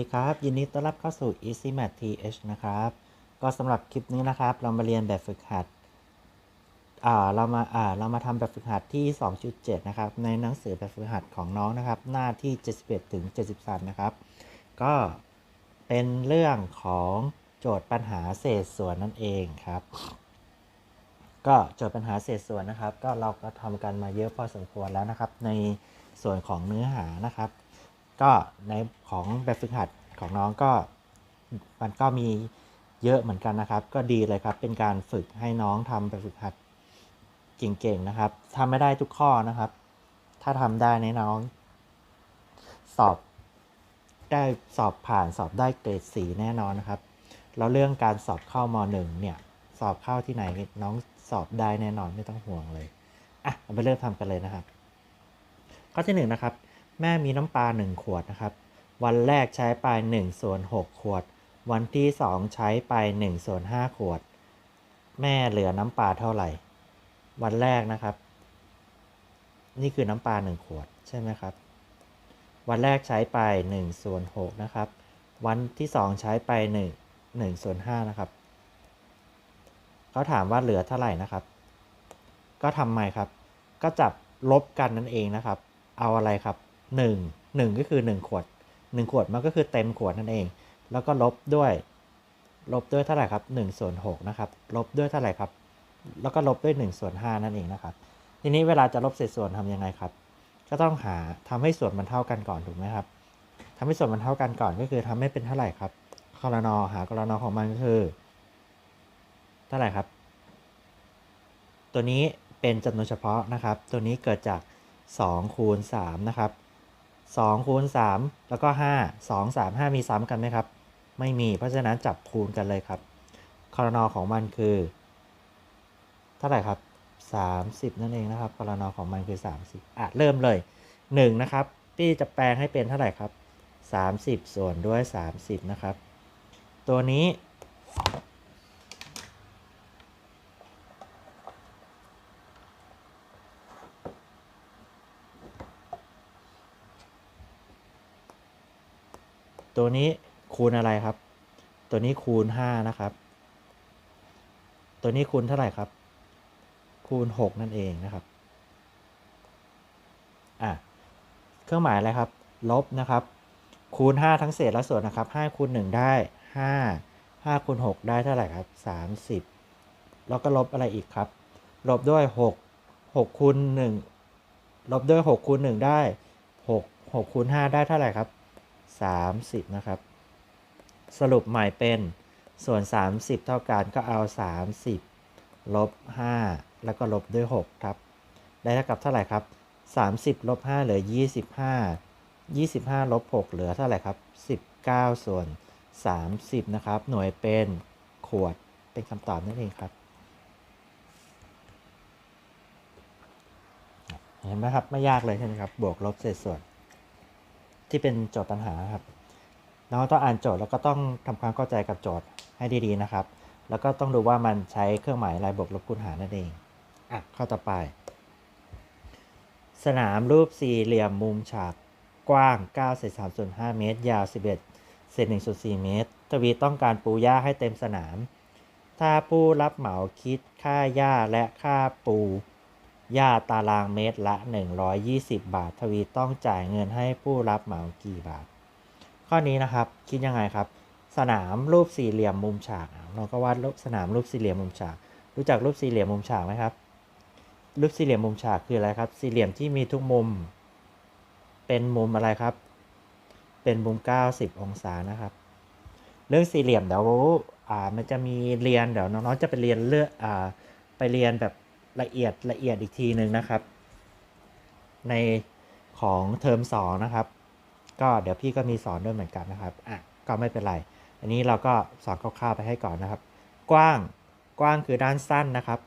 สวัสดีครับ ยินดีต้อนรับเข้าสู่ Easy Math TH นะครับ ก็สำหรับคลิปนี้นะครับ เรามาเรียนแบบฝึกหัดอ่าเรามาอ่าเรามาทำแบบฝึกหัดที่ 2.7 นะครับ ในหนังสือแบบฝึกหัดของน้องนะครับ หน้าที่ 71 ถึง 73 นะครับ ก็เป็นเรื่องของโจทย์ปัญหาเศษส่วนนั่นเองครับ ก็โจทย์ปัญหาเศษส่วนนะครับ ก็เราก็ทำกันมาเยอะพอสมควรแล้วนะครับ ในส่วนของเนื้อหานะครับก็ในของแบบฝึกหัด ของน้องก็มันก็มีเยอะเหมือนกันนะครับ ก็ดีเลยครับ เป็นการฝึกให้น้องทำแบบฝึกหัดเก่งๆนะครับทำไม่ได้ทุกข้อนะครับ ถ้าทำได้ในน้อง สอบได้สอบผ่านสอบได้เกรดสีแน่นอนนะครับ แล้วเรื่องการสอบเข้ามหนึ่งเนี่ย สอบเข้าที่ไหนน้องสอบได้แน่นอนไม่ต้องห่วงเลย อะเราไปเริ่มทำกันเลยนะครับ ข้อที่หนึ่งนะครับ แม่มีน้ำปลา1ขวดนะครับ วันแรกใช้ไป1ส่วน6ขวด วันที่ 2 ใช้ไป1ส่วน5ขวด แม่เหลือน้ำปลาเท่าไหร่ วันแรกนะครับ นี่คือน้ำปลา1ขวดใช่ไหมครับ วันแรกใช้ไป1ส่วน6นะครับ วันที่ 2 ใช้ไป1 1ส่วน5นะครับ เขาถามว่าเหลือเท่าไหร่นะครับ ก็ทำไมครับ ก็จับลบกันนั่นเองนะครับ เอาอะไรครับ 1 1 ก็คือ 1 ขวด 1 ขวดมันก็คือเต็มขวดนั่นเอง แล้วก็ลบด้วย ลบด้วยเท่าไหร่ครับ1ส่วน6นะครับ ลบด้วยเท่าไหร่ครับ แล้วก็ลบด้วย1ส่วน5นั่นเองนะครับ ทีนี้เวลาจะลบเศษส่วนทำยังไงครับ ก็ต้องหาทำให้ส่วนมันเท่ากันก่อนถูกไหมครับทำให้ส่วนมันเท่ากันก่อนก็คือทำให้เป็นเท่าไหร่ครับคอรนอหากรนอของมันก็คือ เท่าไหร่ครับ ตัวนี้เป็นจำนวนเฉพาะนะครับ ตัวนี้เกิดจาก2คูณ3นะครับ 2คูณ3 แล้วก็ 5 2 3 5 มีซ้ำกันไหมครับ ไม่มี เพราะฉะนั้นจับคูณกันเลยครับคอรนอของมันคือ เท่าไหร่ครับ 30 นั่นเองนะครับคอรนอของมันคือ 30อะเริ่มเลย 1 นะครับที่จะแปลงให้เป็นเท่าไหร่ครับ 30 ส่วนด้วย 30 นะครับ ตัวนี้ ตัวนี้คูณอะไรครับ ตัวนี้คูณ 5 นะครับ ตัวนี้คูณเท่าไหร่ครับ คูณ 6 นั่นเองนะครับ อะ เครื่องหมายอะไรครับ ลบนะครับ คูณ 5 ทั้งเศษและส่วนนะครับ5คูณ 1 ได้ 5 5คูณ6ได้เท่าไหร่ครับ 30 แล้วก็ลบอะไรอีกครับ ลบด้วย 6 6คูณ1ลบด้วย6คูณ1ได้ 6 6คูณ5ได้เท่าไหร่ครับ 30 นะครับ สรุปใหม่เป็นส่วน 30 เท่ากันก็เอา 30 ลบ 5 แล้วก็ลบด้วย 6 ครับ ได้เท่ากับเท่าไหร่ครับ 30 ลบ 5 เหลือ 25 25 ลบ 6 เหลือเท่าไหร่ครับ 19 ส่วน 30 นะครับ หน่วยเป็นขวดเป็นคำตอบนั่นเองครับเห็นไหมครับ ไม่ยากเลยใช่ไหมครับ บวกลบเศษส่วน ที่เป็นโจทย์ปัญหาครับน้องต้องอ่านโจทย์แล้วก็ต้องทำความเข้าใจกับโจทย์ให้ดีๆนะครับ แล้วก็ต้องดูว่ามันใช้เครื่องหมายอะไรบวกลบคูณหารนั่นเองอะข้าต่อไป สนามรูปสี่เหลี่ยมมุมฉากกว้าง9เศษ3ส่วน5เมตร ยาว 11เศษ1ส่วน4เมตร ทวีต้องการปูหญ้าให้เต็มสนาม ถ้าผู้รับเหมาคิดค่าหญ้าและค่าปู หญ้าตารางเมตรละ 120 บาท ทวีต้องจ่ายเงินให้ผู้รับเหมากี่บาท ข้อนี้นะครับคิดยังไงครับ สนามรูปสี่เหลี่ยมมุมฉาก เราก็วาดรูปสนามรูปสี่เหลี่ยมมุมฉาก รู้จักรูปสี่เหลี่ยมมุมฉากไหมครับ รูปสี่เหลี่ยมมุมฉากคืออะไรครับ สี่เหลี่ยมที่มีทุกมุม เป็นมุมอะไรครับ เป็นมุม 90 องศานะครับ เรื่องสี่เหลี่ยมเดี๋ยวอ่ามันจะมีเรียนเดี๋ยวน้องๆจะไปเรียนเลือกอ่าไปเรียนแบบ ละเอียดละเอียดอีกทีหนึ่งนะครับ ในของเทอม2นะครับ ก็เดี๋ยวพี่ก็มีสอนด้วยเหมือนกันนะครับอะก็ไม่เป็นไร อันนี้เราก็สอนคร่าวๆไปให้ก่อนนะครับ กว้างกว้างคือด้านสั้นนะครับ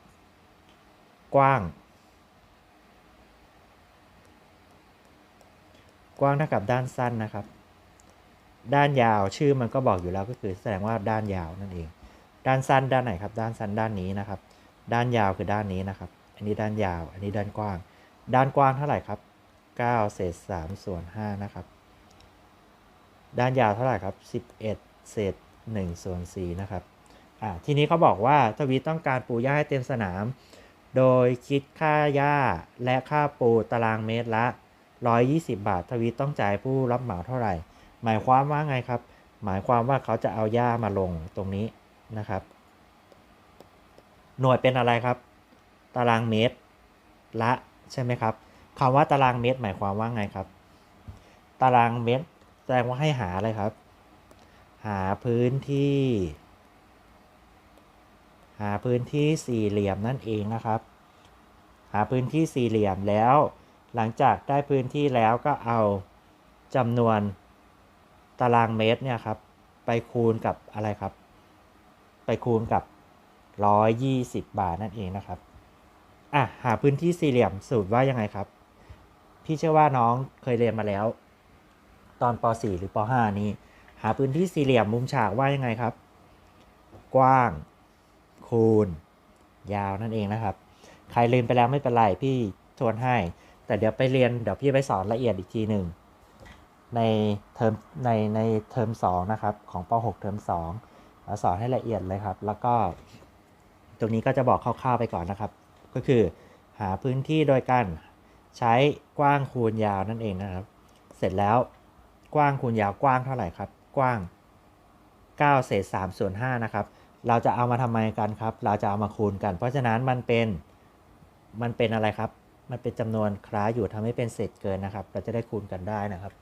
กว้าง กว้างเท่ากับด้านสั้นนะครับ ด้านยาวชื่อมันก็บอกอยู่แล้วก็คือแสดงว่าด้านยาวนั่นเอง ด้านสั้นด้านไหนครับ ด้านสั้นด้านนี้นะครับ ด้านยาวคือด้านนี้นะครับ อันนี้ด้านยาว อันนี้ด้านกว้าง ด้านกว้างเท่าไหร่ครับ 9 เศษ 3 ส่วน 5 นะครับ ด้านยาวเท่าไหร่ครับ 11 เศษ 1 ส่วน 4 นะครับ อ่า ทีนี้เขาบอกว่าทวีต้องการปูหญ้าให้เต็มสนาม โดยคิดค่าหญ้าและค่าปูตารางเมตรละ 120 บาท ทวีตต้องจ่ายผู้รับเหมาเท่าไหร่ หมายความว่าไงครับ หมายความว่าเขาจะเอาหญ้ามาลงตรงนี้นะครับ หน่วยเป็นอะไรครับ ตารางเมตรละใช่ไหมครับคำว่าตารางเมตรหมายความว่าไงครับ ตารางเมตรแสดงว่าให้หาอะไรครับ หาพื้นที่ หาพื้นที่สี่เหลี่ยมนั่นเองนะครับ หาพื้นที่สี่เหลี่ยมแล้ว หลังจากได้พื้นที่แล้วก็เอาจำนวนตารางเมตรเนี่ยครับ ไปคูณกับอะไรครับ ไปคูณกับ 120 บาทนั่นเองนะครับ อะ หาพื้นที่สี่เหลี่ยมสูตรว่ายังไงครับ พี่เชื่อว่าน้องเคยเรียนมาแล้ว ตอนป .4 หรือป .5 นี้ หาพื้นที่สี่เหลี่ยมมุมฉากว่ายังไงครับ กว้าง คูณ ยาวนั่นเองนะครับ ใครลืมไปแล้วไม่เป็นไร พี่ทวนให้ แต่เดี๋ยวไปเรียนเดี๋ยวพี่ไปสอนละเอียดอีกทีหนึ่งในเทอมในในเทอม2นะครับ ของป .6 เทอม2เราสอนให้ละเอียดเลยครับ แล้วก็ ตรงนี้ก็จะบอกคร่าวๆไปก่อนนะครับ ก็คือหาพื้นที่โดยการใช้กว้างคูณยาวนั่นเองนะครับ เสร็จแล้วกว้างคูณยาวกว้างเท่าไหร่ครับ กว้าง9เศษ3ส่วน5นะครับ เราจะเอามาทำไมกันครับ เราจะเอามาคูณกัน เพราะฉะนั้นมันเป็น มันเป็นอะไรครับ มันเป็นจำนวนคล้ายอยู่ทำให้เป็นเศษเกินนะครับ เราจะได้คูณกันได้นะครับ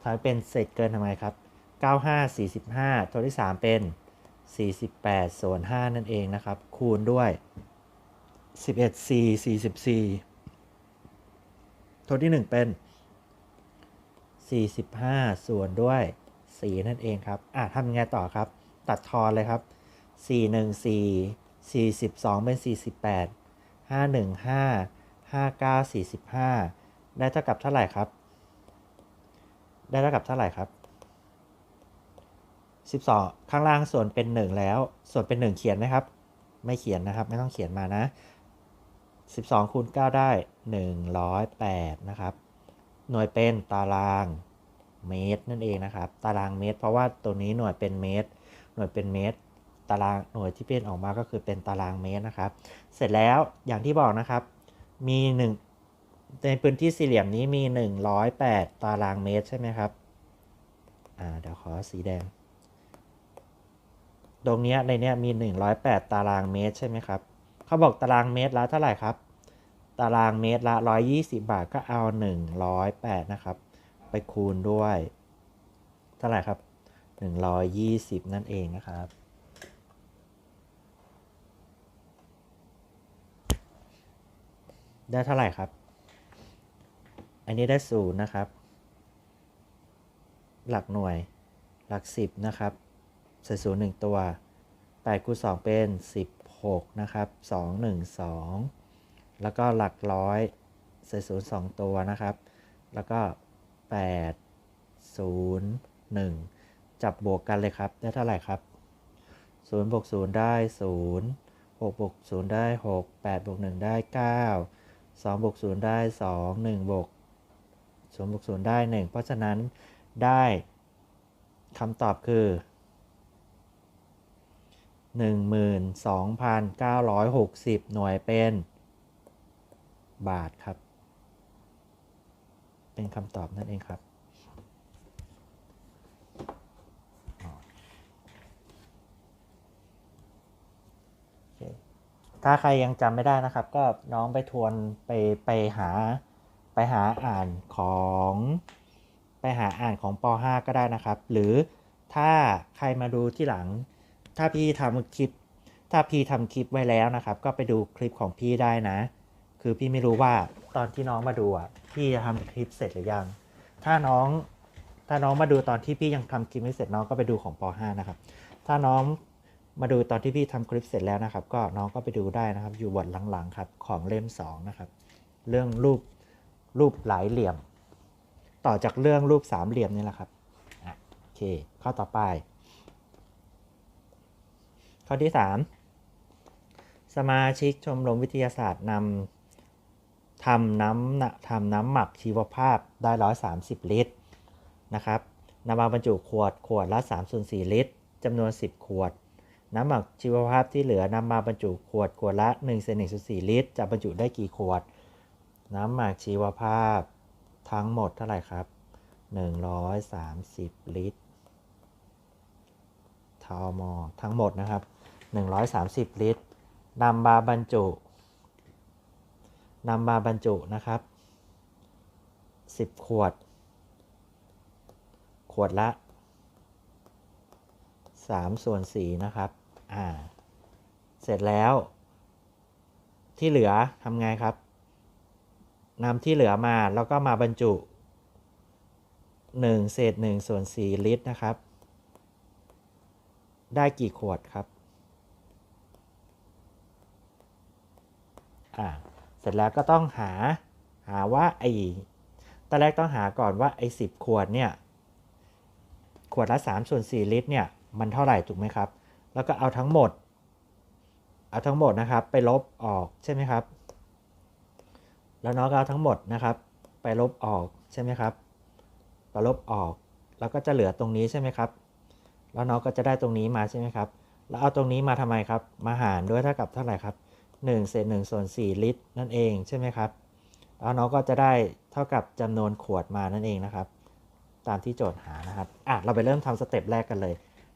ทำให้เป็นเศษเกินทำไมครับ 95 45 ตัวที่ 3 เป็น 48 ส่วน 5 นั่นเองนะครับ คูณด้วย 11 4 44ตัวที่ 1 เป็น 45 ส่วนด้วย 4 นั่นเองครับ อะทำไงต่อครับ ตัดทอนเลยครับ 4 1 4 42 เป็น 48 5 1 5 5 9 45 ได้เท่ากับเท่าไหร่ครับ ได้เท่ากับเท่าไหร่ครับ 12 ข้างล่างส่วนเป็น 1 แล้ว ส่วนเป็น 1 เขียนไหมครับ ไม่เขียนนะครับ ไม่ต้องเขียนมานะ 12คูณ9ได้ 108 นะครับ หน่วยเป็นตารางเมตรนั่นเองนะครับ ตารางเมตร เพราะว่าตัวนี้หน่วยเป็นเมตร หน่วยเป็นเมตร ตารางหน่วยที่เป็นออกมาก็คือเป็นตารางเมตรนะครับ เสร็จแล้วอย่างที่บอกนะครับ มี 1 ในพื้นที่สี่เหลี่ยมนี้มี 108 ตารางเมตรใช่ไหมครับ อ่าเดี๋ยวขอสีแดง ตรงนี้ในนี้มี 108 ตารางเมตรใช่ไหมครับ เขาบอกตารางเมตรละเท่าไหร่ครับ ตารางเมตรละ 120 บาทก็เอา 108 นะครับ ไปคูณด้วย เท่าไหร่ครับ 120 นั่นเองนะครับ ได้เท่าไหร่ครับ อันนี้ได้ศูนย์นะครับ หลักหน่วย หลัก 10 นะครับ ใส่ศูนย์หนึ่งตัว8คูณ2เป็น 16 นะครับ 2 1 2 แล้วก็หลักร้อยใส่ศูนย์2ตัวนะครับ แล้วก็ 8 0 1 จับบวกกันเลยครับ ได้เท่าไหร่ครับ0บวก0ได้ 0 6บวก0ได้ 6 8บวก1ได้ 9 2บวก0ได้ 2 1บวก0บวก0ได้ 1 เพราะฉะนั้นได้คำตอบคือ 12,960 หน่วยเป็น บาทครับ เป็นคำตอบนั่นเองครับ ถ้าใครยังจำไม่ได้นะครับ ก็น้องไปทวนไปไปหาไปหาอ่านของไปหาอ่านของป .5 ก็ได้นะครับ หรือถ้าใครมาดูที่หลัง ถ้าพี่ทำคลิป ถ้าพี่ทำคลิปไว้แล้วนะครับ ก็ไปดูคลิปของพี่ได้นะ คือพี่ไม่รู้ว่าตอนที่น้องมาดูอะพี่จะทำคลิปเสร็จหรือยัง ถ้าน้อง ถ้าน้องมาดูตอนที่พี่ยังทำคลิปไม่เสร็จน้องก็ไปดูของป .5 นะครับ ถ้าน้องมาดูตอนที่พี่ทำคลิปเสร็จแล้วนะครับ ก็น้องก็ไปดูได้นะครับ อยู่บทหลังๆครับของเล่ม2นะครับ เรื่องรูปรูปหลายเหลี่ยม ต่อจากเรื่องรูปสามเหลี่ยมนี่แหละครับโอเค ข้อต่อไป ข้อที่ 3 สมาชิกชมรมวิทยาศาสตร์นำทำน้ำทำน้ำหมักชีวภาพได้ 130 ลิตรนะครับนำมาบรรจุขวดขวดละ3ส่วน4ลิตรจำนวน 10 ขวด น้ำหมักชีวภาพที่เหลือนำมาบรรจุขวดขวดละ1เศษ1ส่วน4ลิตร จะบรรจุได้กี่ขวด น้ำหมักชีวภาพทั้งหมดเท่าไหร่ครับ 130 ลิตรทอมอทั้งหมดนะครับ 130 ลิตรนำมาบรรจุนำมาบรรจุนะครับ 10 ขวด ขวดละ 3 ส่วน 4 นะครับอ่าเสร็จแล้ว ที่เหลือทำไงครับนำที่เหลือมาแล้วก็มาบรรจุ 1 เศษ1ส่วน4ลิตรนะครับ ได้กี่ขวดครับ อ่าเสร็จแล้วก็ต้องหาหาว่าไอ้ตอนแรกต้องหาก่อนว่าไอ้สิขวดเนี่ย ขวดละ3ส่วน4ลิตรเนี่ย มันเท่าไหร่ถูกไหมครับ แล้วก็เอาทั้งหมด เอาทั้งหมดนะครับ ไปลบออกใช่ไหมครับ แล้วน้องก็เอาทั้งหมดนะครับ ไปลบออกใช่ไหมครับไปลบออก แล้วก็จะเหลือตรงนี้ใช่ไหมครับ แล้วน้องก็จะได้ตรงนี้มาใช่ไหมครับ แล้วเอาตรงนี้มาทำไมครับ มาหารด้วยเท่ากับเท่าไหร่ครับ 1เศษ1ส่วน4ลิตรนั่นเองใช่ไหมครับแล้วน้องก็จะได้เท่ากับจำนวนขวดมานั่นเองนะครับ ตามที่โจทย์หานะครับอะเราไปเริ่มทำสเต็ปแรกกันเลย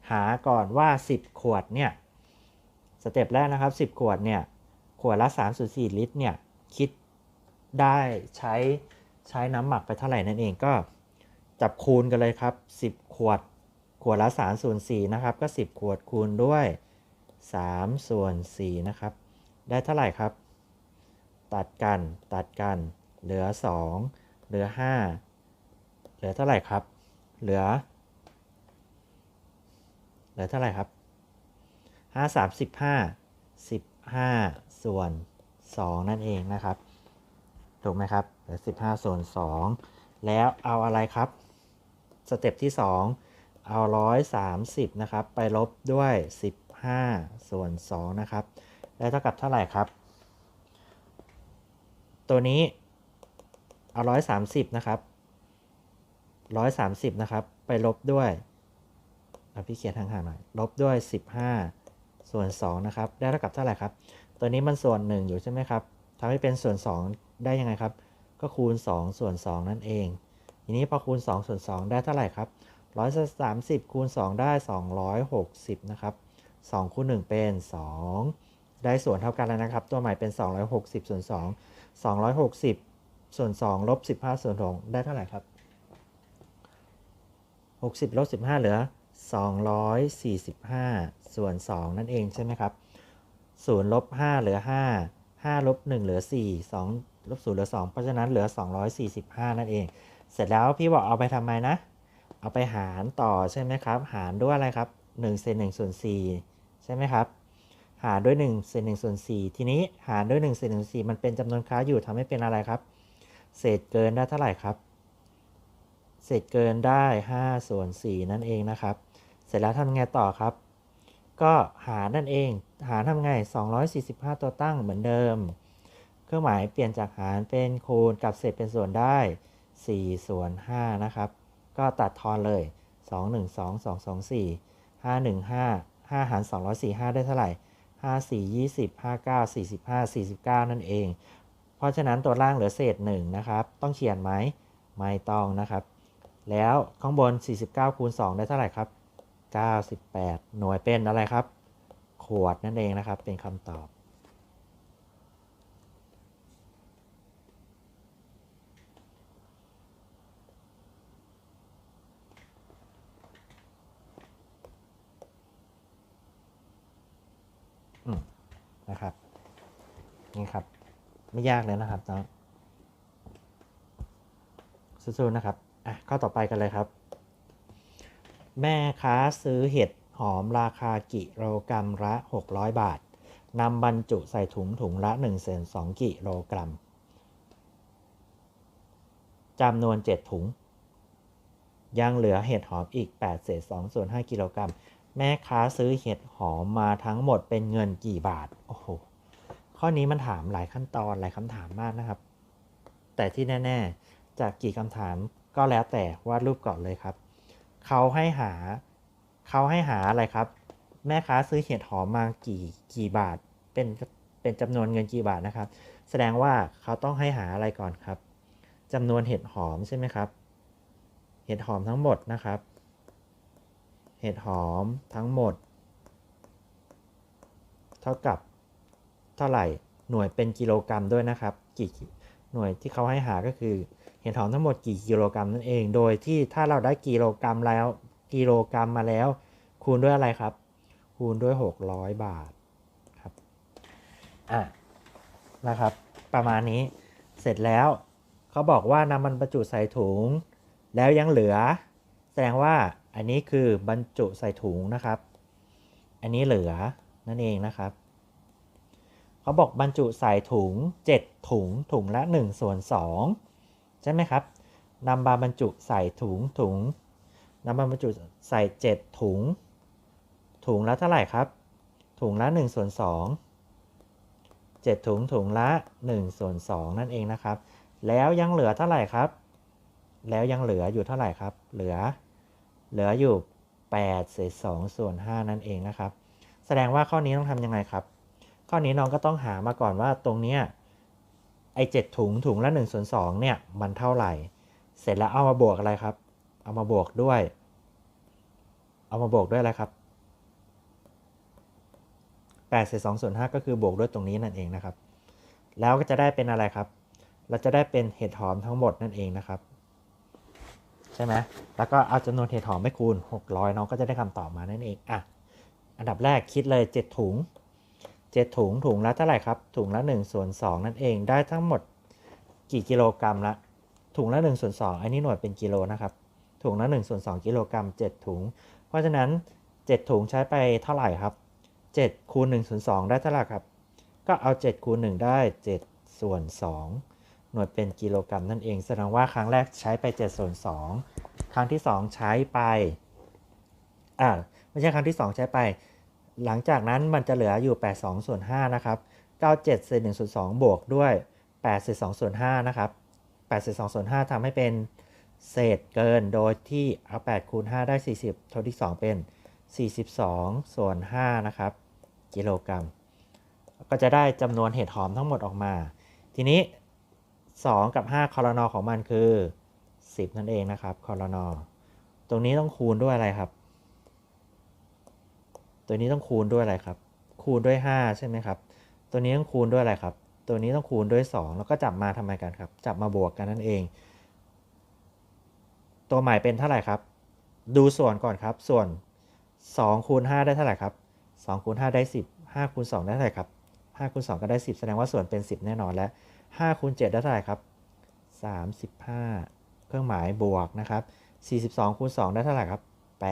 หาก่อนว่า 10 ขวดเนี่ยสเต็ปแรกนะครับ 10 ขวดเนี่ยขวดละ3.4 ลิตรเนี่ยคิดได้ใช้ใช้น้ำหมักไปเท่าไหร่นั่นเองก็จับคูณกันเลยครับ 10 ขวด ขวดละ3ส่วน4นะครับ ก็ 10 ขวดคูณด้วย3ส่วน4นะครับ ได้เท่าไหร่ครับ ตัดกัน ตัดกัน เหลือ 2 เหลือ 5 เหลือเท่าไหร่ครับ เหลือ เหลือเท่าไหร่ครับ 5 3 15 15 ส่วน 2 นั่นเองนะครับ ถูกไหมครับ เหลือ 15 ส่วน 2 แล้วเอาอะไรครับ สเต็ปที่ 2 เอา 130 นะครับ ไปลบด้วย 15 ส่วน 2 นะครับ ได้เท่ากับเท่าไหร่ครับ ตัวนี้เอา130นะครับ130นะครับ ไปลบด้วยเอาพี่เขียนทางห่างหน่อย ลบด้วย15ส่วน2นะครับ ได้เท่ากับเท่าไหร่ครับ ตัวนี้มันส่วน1อยู่ใช่ไหมครับทำให้เป็นส่วน2ได้ยังไงครับ ก็คูณ2ส่วน2นั่นเอง ทีนี้พอคูณ2ส่วน2ได้เท่าไหร่ครับ130คูณ2ได้260นะครับ2คูณ1เป็น2 ได้ส่วนเท่ากันแล้วนะครับ ตัวใหม่เป็น 260 ส่วน 2 260 ส่วน 2 ลบ 15 ส่วน2ได้เท่าไหร่ครับ 60 ลบ 15 เหลือ 245 ส่วน 2 นั่นเองใช่ไหมครับ0ลบ 5 เหลือ 5 5ลบ1เหลือ 4 2ลบ0เหลือ 2 เพราะฉะนั้นเหลือ 245 นั่นเอง เสร็จแล้วพี่บอกเอาไปทำไมนะ เอาไปหารต่อใช่ไหมครับ หารด้วยอะไรครับ1เศษ1ส่วน4ใช่ไหมครับ หารด้วย1เศษ1ส่วน4ทีนี้หารด้วย1เศษ1ส่วน4มันเป็นจำนวนค้าอยู่ทำให้เป็นอะไรครับ เศษเกินได้เท่าไหร่ครับ เศษเกินได้5ส่วน4นั่นเองนะครับ เสร็จแล้วทำไงต่อครับ ก็หารนั่นเอง หารทำไง 245 ตัวตั้งเหมือนเดิม เครื่องหมายเปลี่ยนจากหารเป็นคูณกับเศษเป็นส่วนได้4ส่วน5นะครับ ก็ตัดทอนเลย 2 1 2 2 2 4 5 1 5 5หาร245 ได้เท่าไหร่ 5 4 20 5 9 45 49 นั่นเอง เพราะฉะนั้นตัวล่างเหลือเศษ1นะครับ ต้องเขียนไหมไม่ต้องนะครับ แล้วข้างบน 49 คูณ 2 ได้เท่าไหร่ครับ 98 หน่วยเป็นอะไรครับ ขวดนั่นเองนะครับ เป็นคำตอบ นะครับ นี่ครับ ไม่ยากเลยนะครับน้องสู้ๆนะครับอะข้อต่อไปกันเลยครับ แม่ค้าซื้อเห็ดหอมราคากิโลกรัมละ 600 บาทนำบรรจุใส่ถุงถุงละ1เศษ2กิโลกรัมจำนวน 7 ถุง ยังเหลือเห็ดหอมอีก 8 เศษ2ส่วน5กิโลกรัม แม่ค้าซื้อเห็ดหอมมาทั้งหมดเป็นเงินกี่บาท โอ้โห ข้อนี้มันถามหลายขั้นตอนหลายคำถามมากนะครับ แต่ที่แน่ ๆ จากกี่คำถามก็แล้วแต่วาดรูปก่อนเลยครับ เขาให้หาเขาให้หาอะไรครับ แม่ค้าซื้อเห็ดหอมมากี่กี่บาท เป็นเป็นจำนวนเงินกี่บาทนะครับ แสดงว่าเขาต้องให้หาอะไรก่อนครับจำนวนเห็ดหอมใช่ไหมครับ เห็ดหอมทั้งหมดนะครับ ห็ดหอมทั้งหมด เท่ากับเท่าไหร่หน่วยเป็นกิโลกรัมด้วยนะครับ กี่หน่วยที่เขาให้หาก็คือ เห็ดหอมทั้งหมดกี่กิโลกรัมนั่นเอง โดยที่ถ้าเราได้กิโลกรัมแล้วกิโลกรัมมาแล้ว คูณด้วยอะไรครับ คูณด้วย 600 บาทครับอะนะครับ ประมาณนี้เสร็จแล้วเขาบอกว่านำมันบรรจุใส่ถุง แล้วยังเหลือ แสดงว่า อันนี้คือบรรจุใส่ถุงนะครับ อันนี้เหลือนั่นเองนะครับ เขาบอกบรรจุใส่ถุง 7 ถุงถุงละ1ส่วน2ใช่ไหมครับนำมาบรรจุใส่ถุงถุงนำมาบรรจุใส่ 7 ถุง ถุงละเท่าไหร่ครับ ถุงละ1ส่วน2 7 ถุงถุงละ1ส่วน2นั่นเองนะครับ แล้วยังเหลือเท่าไหร่ครับ แล้วยังเหลืออยู่เท่าไหร่ครับ เหลือ เหลืออยู่8เศษ2ส่วน5นั่นเองนะครับ แสดงว่าข้อนี้ต้องทำยังไงครับ ข้อนี้น้องก็ต้องหามาก่อนว่าตรงเนี้ยไอ้เจ็ดถุงถุงละ1ส่วน2เนี่ยมันเท่าไหร่ เสร็จแล้วเอามาบวกอะไรครับ เอามาบวกด้วย เอามาบวกด้วยอะไรครับ8เศษ2ส่วน5ก็คือบวกด้วยตรงนี้นั่นเองนะครับ แล้วก็จะได้เป็นอะไรครับ เราจะได้เป็นเห็ดหอมทั้งหมดนั่นเองนะครับ ใช่ไหมแล้วก็เอาจำนวนเห็ดหอมไปคูณ 600 น้องก็จะได้คำตอบมานั่นเองอะอันดับแรกคิดเลย 7 ถุง 7 ถุงถุงละเท่าไหร่ครับ ถุงละ1ส่วน2นั่นเองได้ทั้งหมดกี่กิโลกรัมละ ถุงละ1ส่วน2อันนี้หน่วยเป็นกิโลนะครับ ถุงละ1ส่วน2กิโลกรัม 7 ถุง เพราะฉะนั้น 7 ถุงใช้ไปเท่าไหร่ครับ 7คูณ1ส่วน2ได้เท่าไหร่ครับ ก็เอา 7คูณ1ได้ 7 ส่วน2 หน่วยเป็นกิโลกรัมนั่นเอง แสดงว่าครั้งแรกใช้ไป7ส่วน2ครั้งที่ 2 ใช้ไปอ่าไม่ใช่ครั้งที่ 2 ใช้ไป หลังจากนั้นมันจะเหลืออยู่8 2ส่วน5นะครับ97เศษ1ส่วน2บวกด้วย8เศษ2ส่วน5นะครับ8เศษ2ส่วน5ทำให้เป็นเศษเกินโดยที่เอา8คูณ5ได้ 40ทดที่2เป็น 42 ส่วน5นะครับกิโลกรัม ก็จะได้จำนวนเห็ดหอมทั้งหมดออกมา ทีนี้ 2 กับ 5คอรนอของมันคือ 10 นั่นเองนะครับคอรนอตรงนี้ต้องคูณด้วยอะไรครับ ตัวนี้ต้องคูณด้วยอะไรครับ คูณด้วย 5 ใช่ไหมครับ ตัวนี้ต้องคูณด้วยอะไรครับ ตัวนี้ต้องคูณด้วย 2 แล้วก็จับมาทำไมกันครับ จับมาบวกกันนั่นเอง ตัวใหม่เป็นเท่าไหร่ครับ ดูส่วนก่อนครับ ส่วน2คูณ5ได้เท่าไหร่ครับ2คูณ5ได้ 10 5คูณ2ได้เท่าไหร่ครับ5คูณ2ก็ได้ 10 แสดงว่าส่วนเป็น 10 แน่นอนและ 5คูณ7ได้เท่าไหร่ครับ 35 เครื่องหมายบวกนะครับ 42คูณ2ได้เท่าไหร่ครับ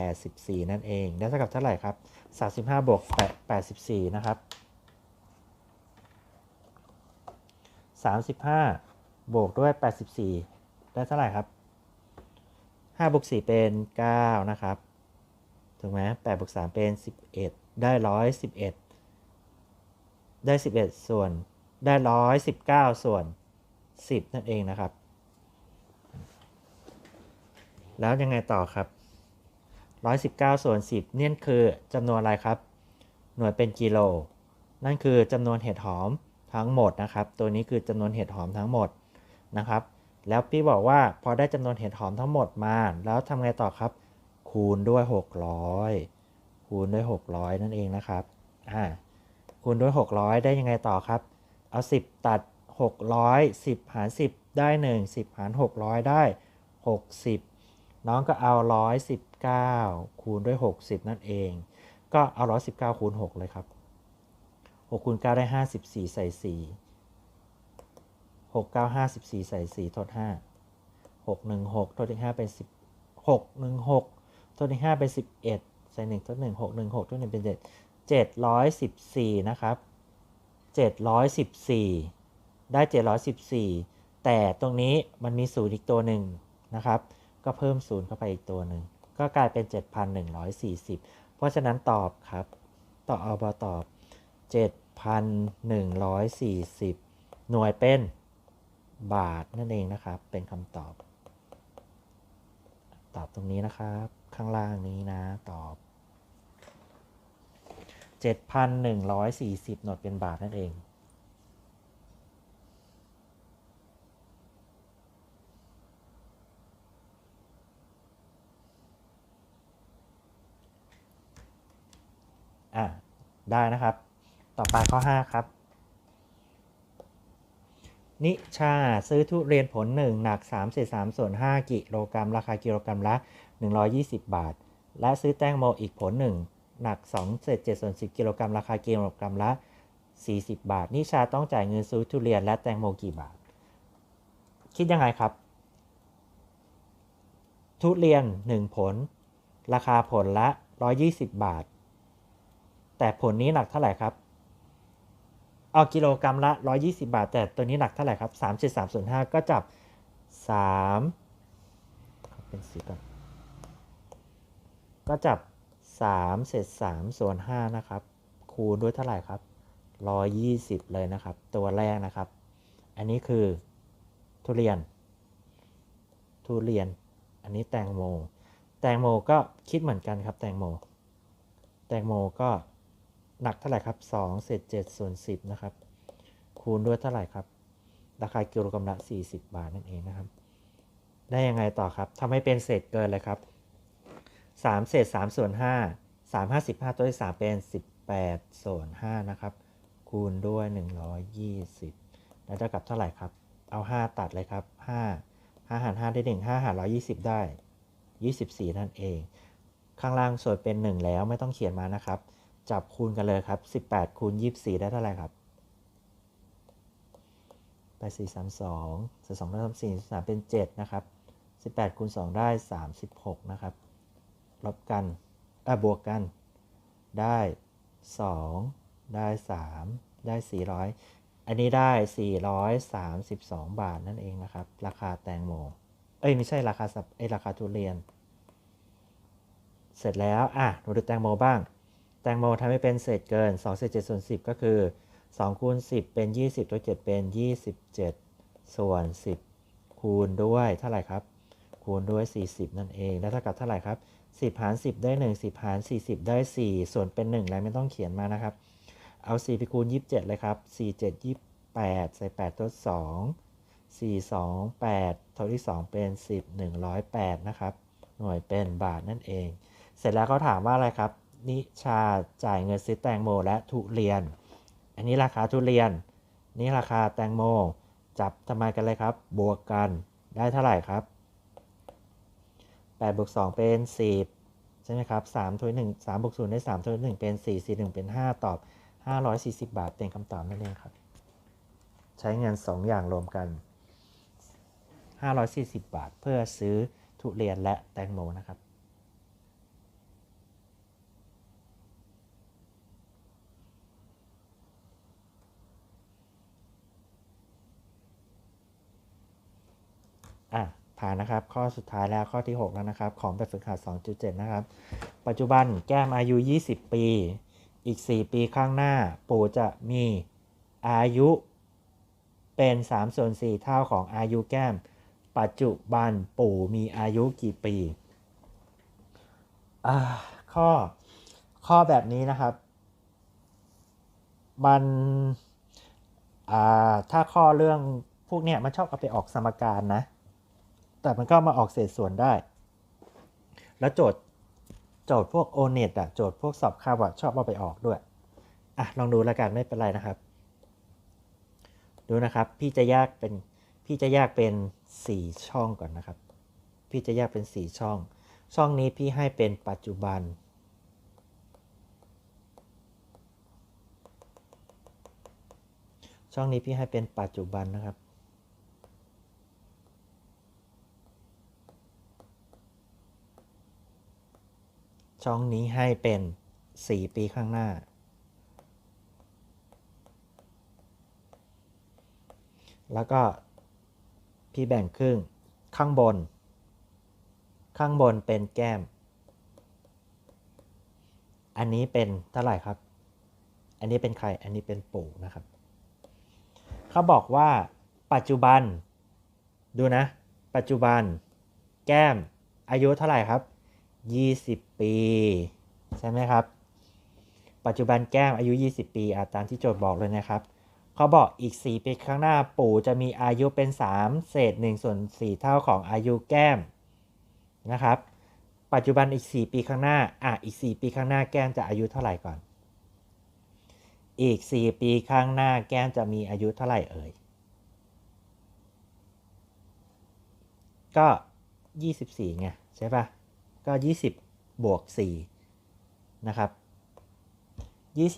84 นั่นเอง ได้เท่ากับเท่าไหร่ครับ 35บวก84 นะครับ 35 บวกด้วย 84 ได้เท่าไหร่ครับ5บวก4เป็น 9 นะครับ ถูกไหม8บวก3เป็น 11 ได้ 111 ได้ 11 ส่วน ได้119ส่วน10นั่นเองนะครับ แล้วยังไงต่อครับ119ส่วน10เนี่ยคือจำนวนอะไรครับ หน่วยเป็นกิโล นั่นคือจำนวนเห็ดหอมทั้งหมดนะครับ ตัวนี้คือจำนวนเห็ดหอมทั้งหมดนะครับ แล้วพี่บอกว่าพอได้จำนวนเห็ดหอมทั้งหมดมา แล้วทำไงต่อครับ คูณด้วย 600 คูณด้วย 600 นั่นเองนะครับอ่าคูณด้วย 600 ได้ยังไงต่อครับ เอา 10 ตัด 600 10 หาร 10 ได้ 1 10 หาร 600 ได้ 60 น้องก็เอา 119 คูณด้วย 60 นั่นเอง ก็เอา 119 คูณ 6 เลยครับ 6 คูณ 9 ได้ 54 ใส่ 4 6 9 54 ใส่ 4 ทด 5 6 1 6 ทดอีก5เป็น 10 6 1 6 ทดอีก5เป็น 11 ใส่ 1 ทด 1 6 1 6 ทด 1 เป็น 7 714 นะครับ 714 ได้ 714 แต่ตรงนี้มันมีศูนย์อีกตัวหนึ่งนะครับ ก็เพิ่มศูนย์เข้าไปอีกตัวหนึ่ง ก็กลายเป็น 7,140 เพราะฉะนั้นตอบครับต่อเอาบตอบ 7,140 หน่วยเป็นบาทนั่นเองนะครับ เป็นคำตอบ ตอบตรงนี้นะครับ ข้างล่างนี้นะ ตอบ 7,140 หนดเป็นบาทนั่นเอง อะ ได้นะครับ ต่อไปข้อ 5 ครับ นิชาซื้อทุเรียนผล 1 หนัก3เศษ3ส่วน 5 กิโลกรัม ราคากิโลกรัมละ 120 บาท และซื้อแตงโมอีกผล 1 หนัก2เศษ7ส่วน10กิโลกรัมราคากิโลกรัมละ 40 บาท นิชาต้องจ่ายเงินซื้อทุเรียนและแตงโมกี่บาท คิดยังไงครับ ทุเรียน 1 ผล ราคาผลละ 120 บาท แต่ผลนี้หนักเท่าไหร่ครับเอากิโลกรัมละ 120 บาท แต่ตัวนี้หนักเท่าไหร่ครับ3 7 3ส่วน5ก็จับ 3 เป็นสีก่อนก็จับ 3 เศษ 3 ส่วน 5 นะครับ คูณด้วยเท่าไหร่ครับ 120 เลยนะครับ ตัวแรกนะครับ อันนี้คือทุเรียน ทุเรียน อันนี้แตงโม แตงโมก็คิดเหมือนกันครับ แตงโม แตงโมก็หนักเท่าไหร่ครับ2เศษ7ส่วน10 นะครับ คูณด้วยเท่าไหร่ครับ ราคากิโลกรัมละ40 บาทนั่นเองนะครับ ได้ยังไงต่อครับทำให้เป็นเศษเกินเลยครับ 3 เศษ 3 ส่วน 5 3 5 5ตัวที่3เป็น 18 ส่วน 5 นะครับ คูณด้วย 120 แล้วเท่ากับเท่าไหร่ครับ เอา 5 ตัดเลยครับ 5 5หาร5ได้ 1 5หาร120 ได้ 24 นั่นเอง ข้างล่างส่วนเป็น 1 แล้วไม่ต้องเขียนมานะครับ จับคูณกันเลยครับ 18 คูณ 24 ได้เท่าไหร่ครับไป4 3 2 4 2ได้3 4 3เป็น 7 นะครับ 18 คูณ 2 ได้ 36 นะครับ ลบกันอะบวกกัน ได้ 2 ได้ 3 ได้ 400 อันนี้ได้ 432 บาทนั่นเองนะครับ ราคาแตงโม เอ้ยไม่ใช่ราคาสับเอ้ยราคาทุเรียน เสร็จแล้วอะเราดูแตงโมบ้าง แตงโมทำให้เป็นเศษเกิน2เศษ7ส่วน10 ก็คือ2คูณ10 เป็น 20ตัว7เป็น 27 ส่วน 10 คูณด้วยเท่าไหร่ครับ คูณด้วย 40 นั่นเอง แล้วเท่ากับเท่าไหร่ครับ 10 หาร 10 ได้ 1 10 หาร 40 ได้ 4 ส่วนเป็น1แล้วไม่ต้องเขียนมานะครับ เอา 4 ไปคูณ 27 เลยครับ 4 7 28 ใส่8ตัว2 4 2 8 เท่าที่ 2 เป็น 10 108 นะครับ หน่วยเป็นบาทนั่นเอง เสร็จแล้วเขาถามว่าอะไรครับ นิชาจ่ายเงินซื้อแตงโมและทุเรียน อันนี้ราคาทุเรียน นี่ราคาแตงโม จับทำไมกันเลยครับ บวกกัน ได้เท่าไหร่ครับ 8บวก2เป็น 10 ใช่ไหมครับ3ถ้วย1 3บวก0ได้3ถ้วย1เป็น 4 4 1 เป็น 5 ตอบ 540 บาทเป็นคำตอบนั่นเองครับ ใช้เงิน 2 อย่างรวมกัน 540 บาท เพื่อซื้อทุเรียนและแตงโมนะครับ อะผ่านะครับ ข้อสุดท้ายแล้วข้อที่ 6 แล้วนะครับ ของแบบฝึกหัด 2.7 นะครับ ปัจจุบันแก้มอายุ 20 ปี อีก 4 ปีข้างหน้า ปู่จะมีอายุเป็น3ส่วน4เท่าของอายุแก้ม ปัจจุบันปู่มีอายุกี่ปี ข้อข้อแบบนี้นะครับ มันถ้าข้อเรื่องพวกเนี้ยมันชอบเอาไปออกสมการนะ แต่มันก็มาออกเศษส่วนได้ แล้วโจทย์โจทย์พวกโอเน็ตอะโจทย์พวกสอบคาบอะชอบเอาไปออกด้วยอะลองดูแล้วกันไม่เป็นไรนะครับ ดูนะครับ พี่จะแยกเป็นพี่จะแยกเป็น 4 ช่องก่อนนะครับ พี่จะแยกเป็น 4 ช่อง ช่องนี้พี่ให้เป็นปัจจุบัน ช่องนี้พี่ให้เป็นปัจจุบันนะครับ ช่องนี้ให้เป็น 4 ปีข้างหน้า แล้วก็พี่แบ่งครึ่งข้างบน ข้างบนเป็นแก้ม อันนี้เป็นเท่าไหร่ครับ อันนี้เป็นใคร อันนี้เป็นปู่นะครับ เขาบอกว่าปัจจุบัน ดูนะ ปัจจุบัน แก้ม อายุเท่าไหร่ครับ 20 ปี ใช่ไหมครับ ปัจจุบันแก้มอายุ 20 ปีอาตามที่โจทย์บอกเลยนะครับเขาบอกอีก 4 ปีข้างหน้าปู่จะมีอายุเป็น 3 เศษ1ส่วน4เท่าของอายุแก้มนะครับ ปัจจุบันอีก 4 ปีข้างหน้าอะอีก 4 ปีข้างหน้าแก้มจะอายุเท่าไหร่ก่อน อีก 4 ปีข้างหน้าแก้มจะมีอายุเท่าไหร่เอ่ยก็ 24ไงใช่ปะก็ 20 บวก4นะครับ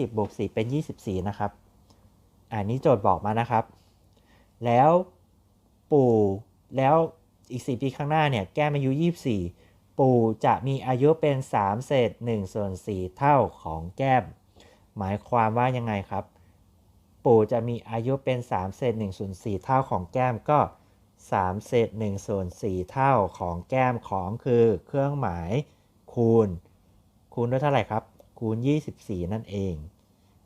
20บวก4เป็น 24 นะครับ อันนี้โจทย์บอกมานะครับ แล้วปู่แล้วอีก 4 ปีข้างหน้าเนี่ยแก้มอายุ 24 ปู่จะมีอายุเป็น 3 เศษ1ส่วน4เท่าของแก้ม หมายความว่ายังไงครับ ปู่จะมีอายุเป็น 3 เศษ1ส่วน4เท่าของแก้มก็ 3 เศษ1ส่วน4เท่าของแก้มของคือเครื่องหมาย คูณ คูณด้วยเท่าไหร่ครับ คูณ 24 นั่นเอง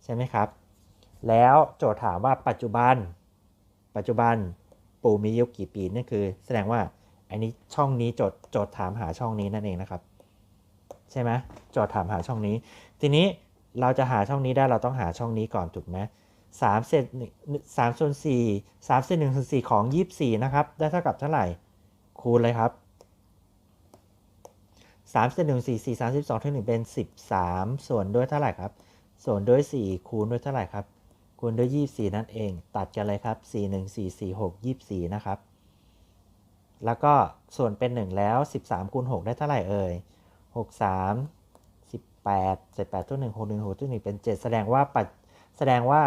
ใช่ไหมครับ แล้วโจทย์ถามว่าปัจจุบัน ปัจจุบันปู่มีอายุกี่ปีนั่นคือ แสดงว่าอันนี้ช่องนี้โจทย์โจทย์ถามหาช่องนี้นั่นเองนะครับ ใช่ไหมโจทย์ถามหาช่องนี้ ทีนี้เราจะหาช่องนี้ได้เราต้องหาช่องนี้ก่อนถูกไหมสามเศษสามส่วนสี่สามเศษหนึ่งส่วนสี่ของยี่สิบสี่นะครับ ได้เท่ากับเท่าไหร่ คูณเลยครับ สามเศษหนึ่งสี่สี่สามสิบสองเท่หนึ่งเป็นสิบสามส่วนด้วยเท่าไหร่ครับ ส่วนด้วยสี่คูณด้วยเท่าไหร่ครับ คูณด้วยยี่สิบสี่นั่นเอง ตัดกันเลยครับสี่หนึ่งสี่สี่หกยี่สิบสี่นะครับ แล้วก็ส่วนเป็น 1 แล้ว 13 คูณ 6 ได้เท่าไหร่เอ่ย 6 3 18 7 8ตัว1 6 1 6ตัว1เป็น 7 แสดงว่าปัจแสดงว่า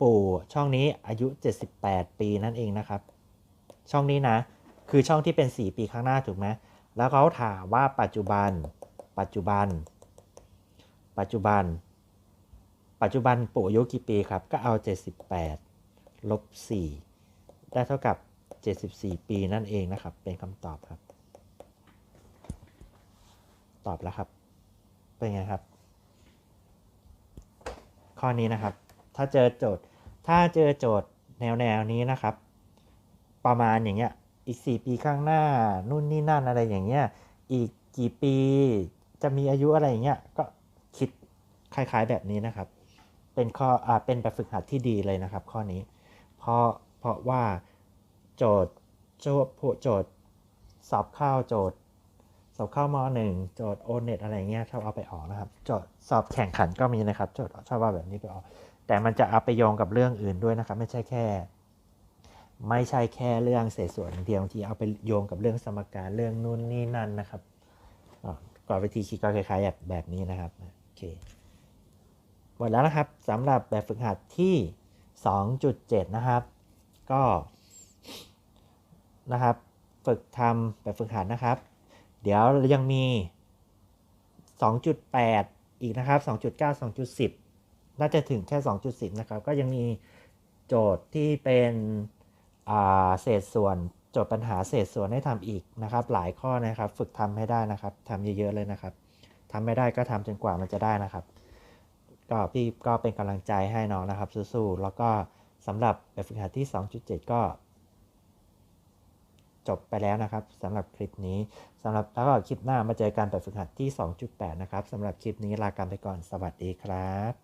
ปู่ช่องนี้อายุ 78 ปีนั่นเองนะครับ ช่องนี้นะ คือช่องที่เป็น 4 ปีข้างหน้าถูกไหม แล้วเขาถามว่าปัจจุบัน ปัจจุบัน ปัจจุบัน ปัจจุบันปู่อายุกี่ปีครับ ก็เอา 78 ลบ 4 ได้เท่ากับ 74 ปีนั่นเองนะครับ เป็นคำตอบครับ ตอบแล้วครับ เป็นไงครับ ข้อนี้นะครับ ถ้าเจอโจทย์ ถ้าเจอโจทย์แนวแนวนี้นะครับ ประมาณอย่างเงี้ย อีก 4 ปีข้างหน้า นู่นนี่นั่นอะไรอย่างเงี้ย อีกกี่ปีจะมีอายุอะไรอย่างเงี้ย ก็คิดคล้ายๆแบบนี้นะครับ เป็นข้ออ่าเป็นแบบฝึกหัดที่ดีเลยนะครับ ข้อนี้ เพราะเพราะว่าโจทย์โจทย์โจทย์สอบเข้าโจทย์สอบเข้ามหนึ่งโจทย์โอเน็ตอะไรเงี้ยชอบเอาไปออกนะครับ โจทย์สอบแข่งขันก็มีนะครับ โจทย์ชอบว่าแบบนี้ไปออก แต่มันจะเอาไปโยงกับเรื่องอื่นด้วยนะครับ ไม่ใช่แค่ ไม่ใช่แค่เรื่องเศษส่วนอย่างเดียวบางทีเอาไปโยงกับเรื่องสมการเรื่องนู่นนี่นั่นนะครับก่อนวิธีคิดก็คล้ายๆแบบแบบนี้นะครับโอเคหมดแล้วนะครับสำหรับแบบฝึกหัดที่ 2.7 นะครับ ก็นะครับ ฝึกทำแบบฝึกหัดนะครับ เดี๋ยวยังมี 2.8 อีกนะครับ 2.9 2.10 น่าจะถึงแค่ 2.10 นะครับ ก็ยังมีโจทย์ที่เป็น เศษส่วนโจทย์ปัญหาเศษส่วนให้ทำอีกนะครับ หลายข้อนะครับ ฝึกทำให้ได้นะครับทำเยอะๆเลยนะครับทำไม่ได้ก็ทำจนกว่ามันจะได้นะครับ ก็พี่ก็เป็นกำลังใจให้น้องนะครับสู้ๆแล้วก็สำหรับแบบฝึกหัดที่ 2.7 ก็ จบไปแล้วนะครับสำหรับคลิปนี้สำหรับแล้วก็คลิปหน้ามาเจอกันแบบฝึกหัดที่ 2.8 นะครับสำหรับคลิปนี้ลากันไปก่อนสวัสดีครับ